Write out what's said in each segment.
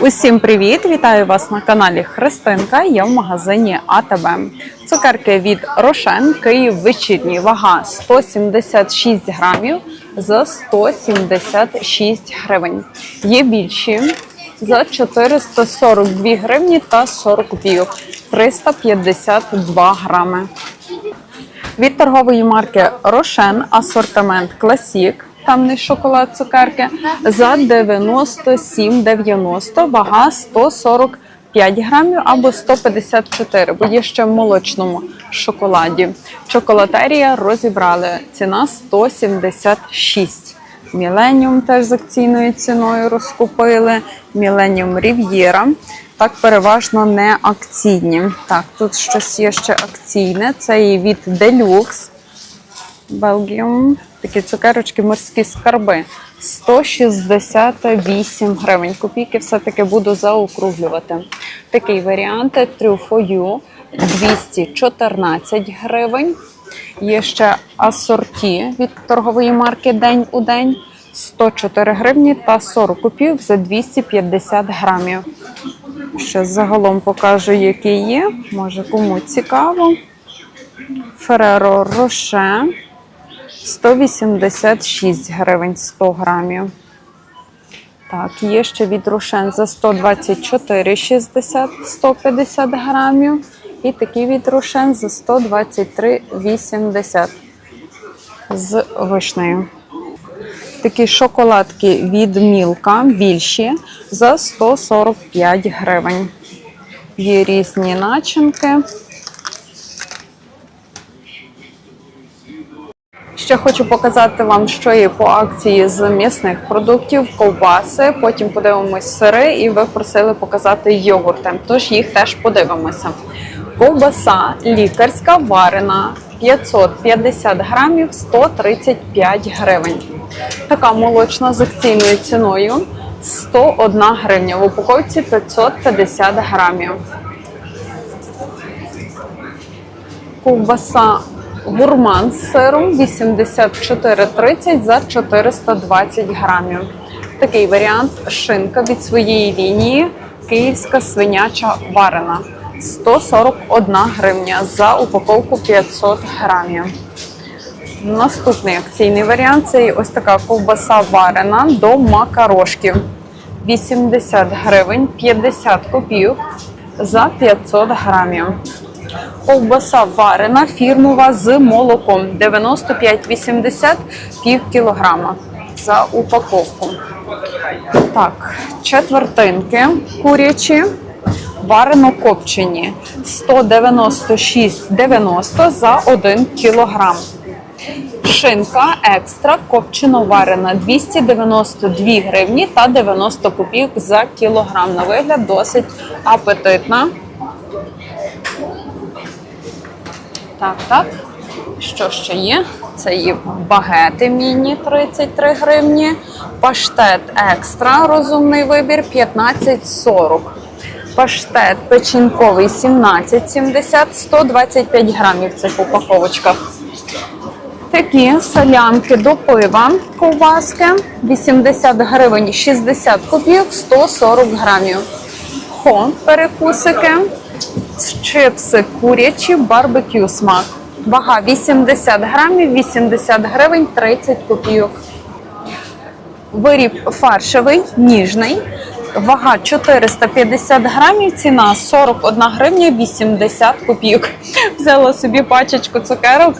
Усім привіт! Вітаю вас на каналі Христинка. Я в магазині АТБ. Цукерки від Рошен Київ вечірній. Вага 176 грамів за 176 гривень. Є більші за 442 гривні та 40 копійок. 352 грами. Від торгової марки Рошен асортимент Класік. Темний шоколад цукерки за 97,90, вага 145 грамів або 154, бо є ще в молочному шоколаді. Чоколатерія розібрали. Ціна 176. Міленіум теж з акційною ціною розкупили. Міленіум Рів'єра. Так, переважно не акційні. Так, тут щось є ще акційне. Це і від Deluxe. Белгіум. Такі цукерочки, морські скарби. 168 гривень. Копійки все-таки буду заокруглювати. Такий варіант трюфою 214 гривень. Є ще асорті від торгової марки День у день 104 гривні та 40 копійок за 250 грамів. Ще загалом покажу, які є. Може кому цікаво. Фереро Роше 186 гривень 100 грамів. Так, є ще від Рошен за 124,60 150 грамів. І такі від Рошен за 123,80 з вишнею. Такі шоколадки від Мілка більші за 145 гривень. Є різні начинки. Ще хочу показати вам, що є по акції з м'ясних продуктів, ковбаси. Потім подивимось сири, і ви просили показати йогурти. Тож їх теж подивимося. Ковбаса лікарська варена 550 грамів 135 гривень. Така молочна з акційною ціною 101 гривня. В упаковці 550 грамів. Ковбаса гурман з сиром 84,30 за 420 грамів. Такий варіант шинка від своєї лінії Київська свиняча варена 141 гривня за упаковку 500 грамів. Наступний акційний варіант це ось така ковбаса варена до макарошків. 80 гривень 50 копійок за 500 грамів. Ковбаса варена фірмова з молоком 95,80 пів кілограма за упаковку. Так, четвертинки курячі, варено копчені 196,90 за 1 кілограм. Шинка екстра копчено варена 292 гривні та 90 копійок за кілограм. На вигляд досить апетитна. Так, так. Що ще є? Це є багети міні 33 гривні. Паштет екстра розумний вибір 15,40. Паштет печінковий 17,70, 125 грамів в цих упаковочках. Такі солянки до пива, ковбаски 80 гривень 60 копійок, 140 грамів. Хо, перекусики, чипси курячі, барбекю смак. Вага 80 грамів, 80 гривень 30 копійок. Виріб фаршевий, ніжний. Вага 450 грамів, ціна 41 гривня 80 копійок. Взяла собі пачечку цукерок.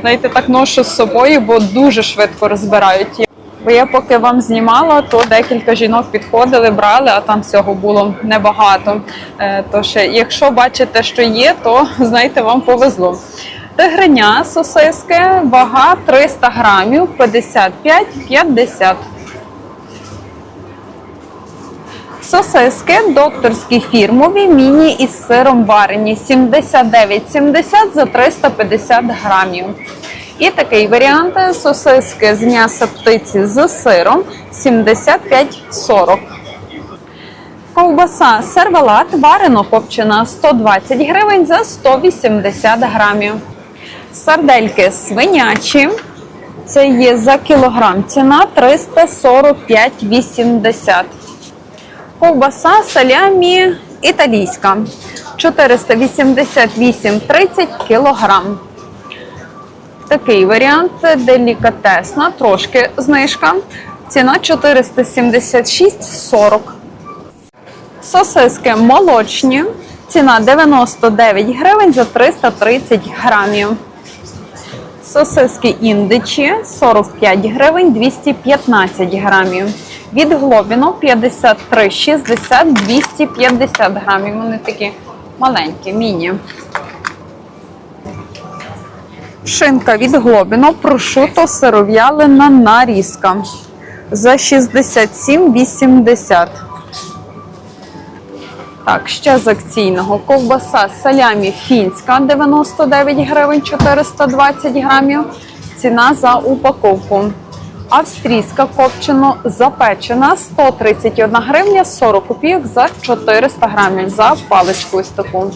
Знаєте, так ношу з собою, бо дуже швидко розбирають. Бо я поки вам знімала, то декілька жінок підходили, брали, а там всього було небагато. Е, Тож, якщо бачите, що є, то знаєте, вам повезло. Тигриня, сосиски, вага 300 грамів, 55-50. Сосиски докторські фірмові, міні із сиром варені 79,70 за 350 грамів. І такий варіант сосиски з м'яса птиці з сиром 75,40. Ковбаса сервелат варено копчена 120 гривень за 180 грамів. Сардельки свинячі. Це є за кілограм ціна 345,80. Ковбаса салямі італійська 488,30 кілограм. Такий варіант делікатесна, трошки знижка. Ціна 476,40. Сосиски молочні. Ціна 99 гривень за 330 грамів. Сосиски індичі 45 гривень 215 грамів. Від Глобіно 53,60 250 грамів. Вони такі маленькі, міні. Шинка від Глобіно, прошуто сиров'ялина нарізка за 67,80. Так, ще з акційного ковбаса салямі фінська 99 гривень 420 грамів. Ціна за упаковку. Австрійська копчено запечена 131 гривня 40 копійок за 400 грамів за паличку ось таку.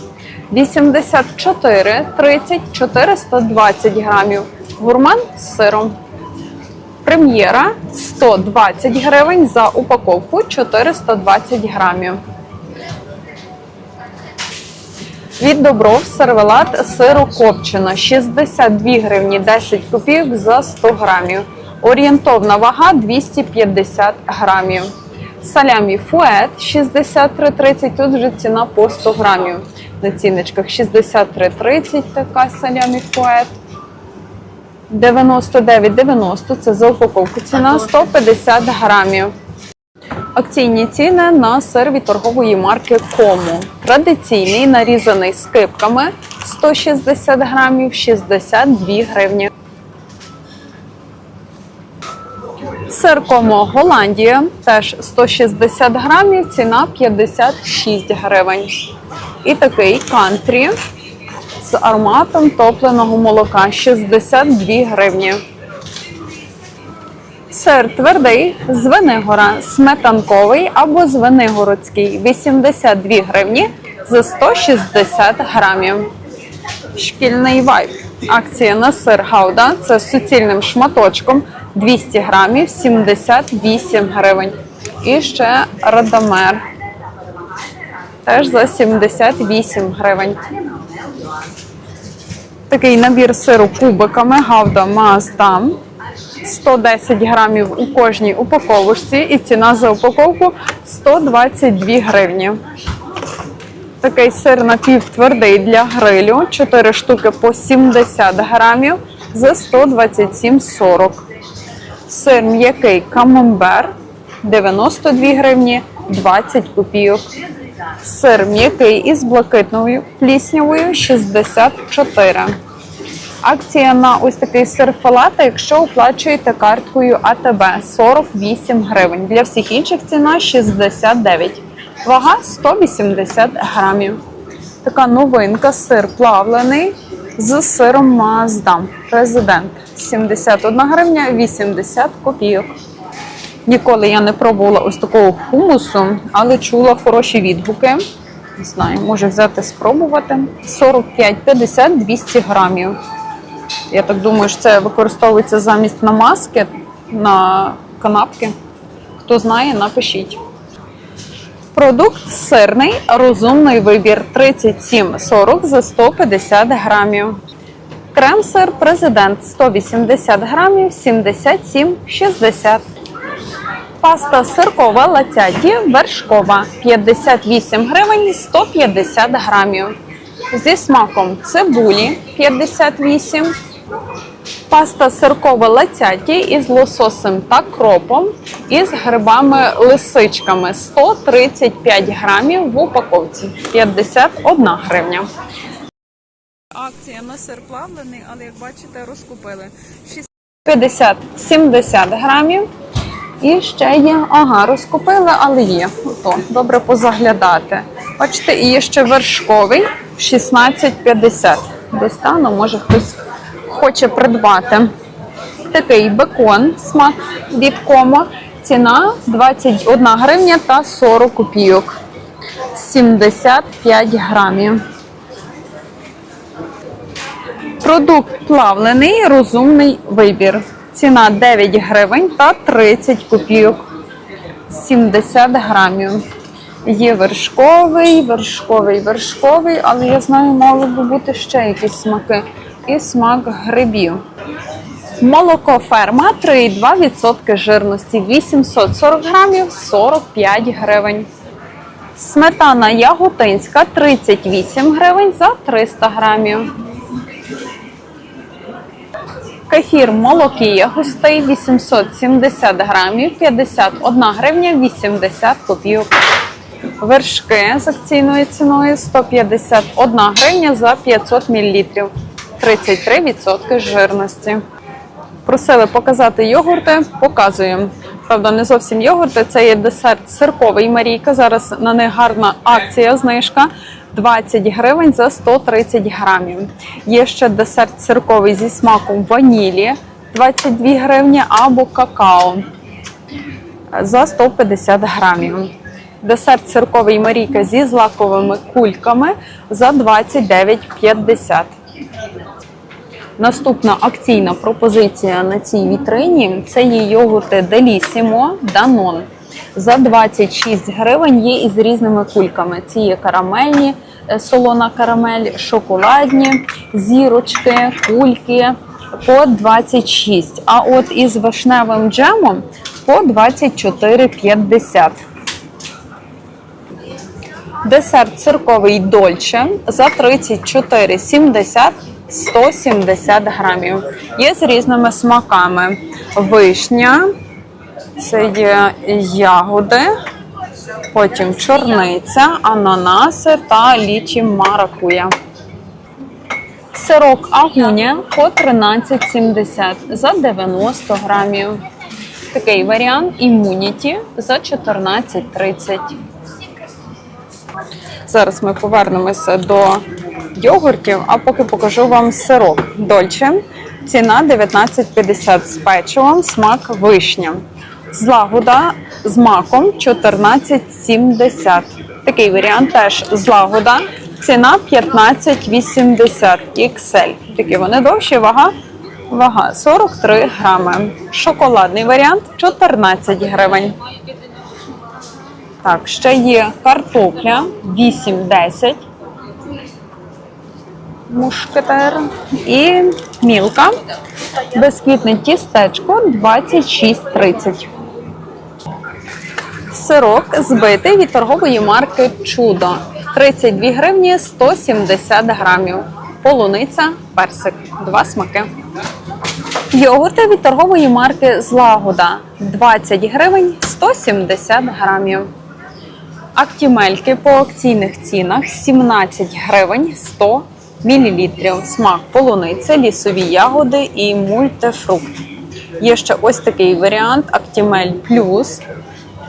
84, 30, 420 грамів. Гурман з сиром. Прем'єра 120 гривень за упаковку 420 грамів. Від Добров сервелат сирокопчено 62 гривні 10 копійок за 100 грамів. Орієнтовна вага 250 грамів. Салямі фует 63,30, тут вже ціна по 100 грамів. На ціночках 63,30 така салямі фует. 99,90 це за упаковку ціна 150 грамів. Акційні ціни на сир від торгової марки Кому. Традиційний нарізаний з кипками 160 грамів 62 гривні. Сир Комо Голландія теж 160 грамів, ціна 56 гривень. І такий кантрі з ароматом топленого молока 62 гривні. Сир твердий з Венигора, сметанковий або з Венигородський 82 гривні за 160 грамів. Шкільний вайб. Акція на сир Гауда це з суцільним шматочком 200 грамів 78 гривень. І ще Радомер. Теж за 78 гривень. Такий набір сиру кубиками Гауда Маасдам. 110 грамів у кожній упаковочці і ціна за упаковку 122 гривні. Такий сир напівтвердий для грилю. 4 штуки по 70 грамів за 127,40. Сир м'який камамбер 92 гривні 20 копійок. Сир м'який із блакитною пліснявою 64. Акція на ось такий сир фалата, якщо оплачуєте карткою АТБ 48 гривень. Для всіх інших ціна 69. Вага 180 грамів. Така новинка сир плавлений з сиром Маздам. Президент 71 гривня 80 копійок. Ніколи я не пробувала ось такого хумусу, але чула хороші відгуки. Не знаю, може взяти спробувати. 45-50 200 грамів. Я так думаю, що це використовується замість намазки на канапки. Хто знає, напишіть. Продукт сирний, розумний вибір 37,40 за 150 грамів. Крем-сир президент 180 грамів 77,60. Паста сиркова латяті вершкова 58 гривень 150 грамів. Зі смаком цибулі 58. Паста сиркова латяті із лососем та кропом і з грибами лисичками 135 грамів в упаковці 51 гривня. Акція на сир плавлений, але як бачите, розкупили 50-70 грамів. І ще є, ага, розкупили, але є. Ото, добре позаглядати. Бачите, і є ще вершковий 16,50. Достану, може хтось хоче придбати. Такий бекон смак від комо. Ціна 21 гривня та 40 копійок. 75 грамів. Продукт плавлений, розумний вибір. Ціна 9 гривень та 30 копійок. 70 грамів. Є вершковий, вершковий, вершковий, але я знаю, мало би бути ще якісь смаки. І смак грибів. Молоко ферма 3,2% жирності 840 грамів 45 гривень. Сметана яготинська 38 гривень за 300 грамів. Кефір молокія густий 870 грамів 51 гривня 80 копійок. Вершки з акційною ціною 151 гривня за 500 мл. 33% жирності. Просили показати йогурти, показуємо. Правда, не зовсім йогурти, це є десерт сирковий Марійка. Зараз на них гарна акція, знижка 20 гривень за 130 грамів. Є ще десерт сирковий зі смаком ванілі 22 гривні або какао за 150 грамів. Десерт сирковий Марійка зі злаковими кульками за 29,50. Наступна акційна пропозиція на цій вітрині це є йогурти Делісімо Данон. За 26 гривень є із різними кульками. Ці є карамельні, солона карамель, шоколадні, зірочки, кульки по 26. А от із вишневим джемом по 24,50. Десерт цирковий Дольче за 34,70 170 грамів. Є з різними смаками. Вишня, це є ягоди, потім чорниця, ананаси та лічі маракуя. Сирок агуня по 13,70 за 90 грамів. Такий варіант імуніті за 14,30. Зараз ми повернемося до йогуртів, а поки покажу вам сирок Дольче. Ціна 19,50 з печивом, смак вишня. Злагода з маком 14,70. Такий варіант теж злагода. Ціна 15,80 XL. Такі вони довші, вага. Вага 43 грами. Шоколадний варіант 14 гривень. Так, ще є картопля 8-10 мушкетер і мілка. Безквітне тістечко 26,30. Сирок збитий від торгової марки Чудо 32 гривні 170 грамів. Полуниця, персик. Два смаки. Йогурти від торгової марки Злагода 20 гривень 170 грамів. Актімельки по акційних цінах 17 гривень 100 мл. Смак полуниця, лісові ягоди і мультифрукт. Є ще ось такий варіант Актімель плюс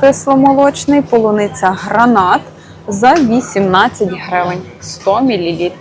кисломолочний, полуниця гранат за 18 гривень 100 мл.